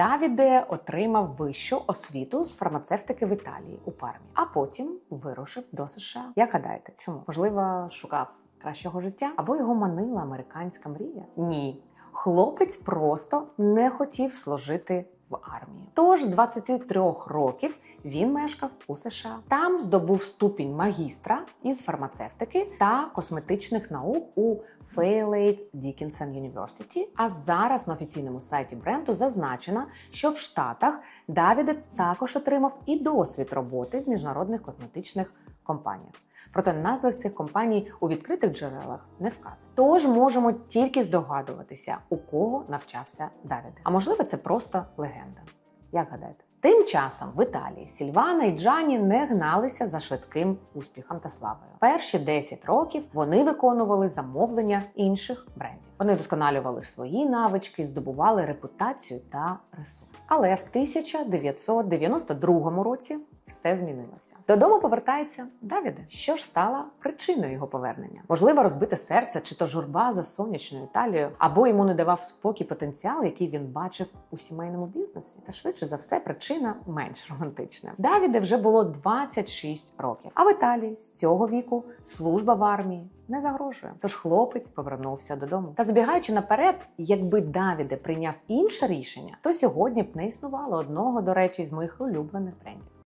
Давіде отримав вищу освіту з фармацевтики в Італії у Пармі, а потім вирушив до США. Як гадаєте, чому? Можливо, шукав кращого життя або його манила американська мрія? Ні. Хлопець просто не хотів служити. Тож з 23 років він мешкав у США. Там здобув ступінь магістра із фармацевтики та косметичних наук у Fairleigh Dickinson University. А зараз на офіційному сайті бренду зазначено, що в Штатах Давіде також отримав і досвід роботи в міжнародних косметичних компаніях. Проте назви цих компаній у відкритих джерелах не вказані. Тож можемо тільки здогадуватися, у кого навчався Давід. А можливо, це просто легенда. Як гадаєте? Тим часом в Італії Сільвана і Джані не гналися за швидким успіхом та славою. Перші 10 років вони виконували замовлення інших брендів. Вони вдосконалювали свої навички, здобували репутацію та ресурс. Але в 1992 році все змінилося. Додому повертається Давіде. Що ж стало причиною його повернення? Можливо, розбите серце чи то журба за сонячною Італією, або йому не давав спокій потенціал, який він бачив у сімейному бізнесі. Та швидше за все, причина менш романтична. Давіде вже було 26 років. А в Італії з цього віку служба в армії не загрожує. Тож хлопець повернувся додому. Та забігаючи наперед, якби Давіде прийняв інше рішення, то сьогодні б не існувало одного, до речі, з моїх улюблених брендів.